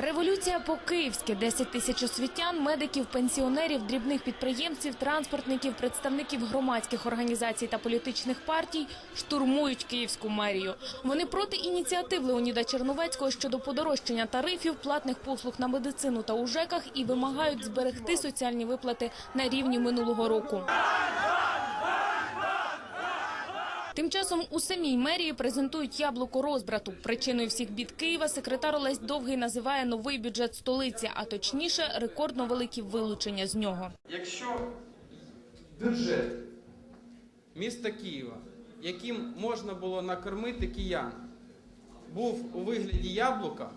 Революція по-київськи. 10 тисяч освітян, медиків, пенсіонерів, дрібних підприємців, транспортників, представників громадських організацій та політичних партій штурмують київську мерію. Вони проти ініціатив Леоніда Черновецького щодо подорожчання тарифів, платних послуг на медицину та у ЖЕКах і вимагають зберегти соціальні виплати на рівні минулого року. Тим часом у самій мерії презентують яблуко розбрату. Причиною всіх бід Києва секретар Олесь Довгий називає новий бюджет столиці, а точніше рекордно великі вилучення з нього. Якщо бюджет міста Києва, яким можна було накормити киян, був у вигляді яблука,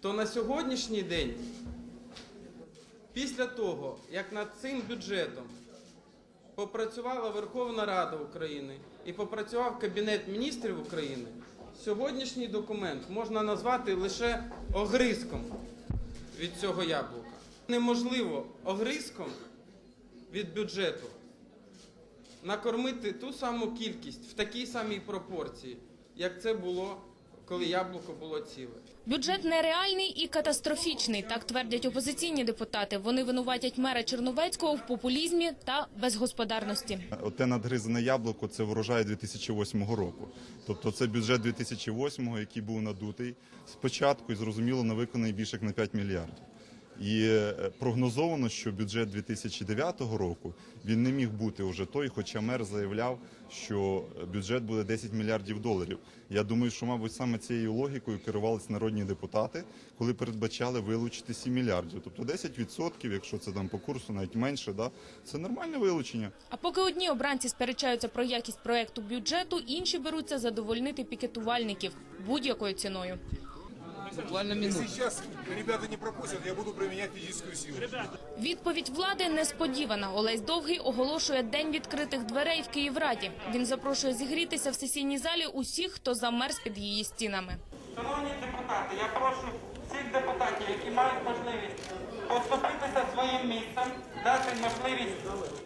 то на сьогоднішній день, після того, як над цим бюджетом попрацювала Верховна Рада України і попрацював Кабінет міністрів України, сьогоднішній документ можна назвати лише огризком від цього яблука. Неможливо огризком від бюджету накормити ту саму кількість в такій самій пропорції, як це було, коли яблуко було ціле. Бюджет нереальний і катастрофічний, так твердять опозиційні депутати. Вони винуватять мера Черновецького в популізмі та безгосподарності. Оте надгризане яблуко це врожай 2008 року. Тобто це бюджет 2008, який був надутий спочатку і зрозуміло на виконаний більше як на 5 мільярдів. І е, прогнозовано, що бюджет 2009 року він не міг бути уже той, хоча мер заявляв, що бюджет буде 10 мільярдів доларів. Я думаю, що, мабуть, саме цією логікою керувалися народні депутати, коли передбачали вилучити 7 мільярдів. Тобто 10%, якщо це там по курсу, навіть менше, да, це нормальне вилучення. А поки одні обранці сперечаються про якість проекту бюджету, інші беруться задовольнити пікетувальників будь-якою ціною. Буквально Если минуту. сейчас ребята не пропустят, я буду применять физическую силу. Відповідь влади несподівана. Олесь Довгий оголошує день відкритих дверей в Київраді. Він запрошує зігрітися в сесійній залі усіх, хто замерз під її стінами. Шановні депутати, я прошу всіх депутатів, які мають можливість поступитися своїм місцем, дати можливість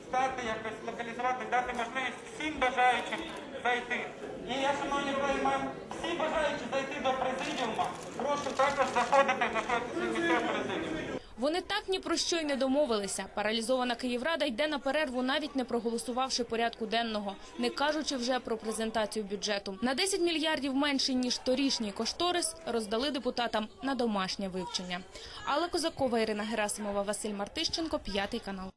стати якось локалізувати, дати можливість всім бажаючим зайти. І я, шановні колеги, маю всі бажаючі зайти до президіума, прошу також заходити на місця президіуму. Вони так ні про що й не домовилися. Паралізована Київрада йде на перерву, навіть не проголосувавши порядку денного, не кажучи вже про презентацію бюджету. На 10 мільярдів менше ніж торішній кошторис роздали депутатам на домашнє вивчення. Алла Козакова, Ірина Герасимова, Василь Мартищенко, п'ятий канал.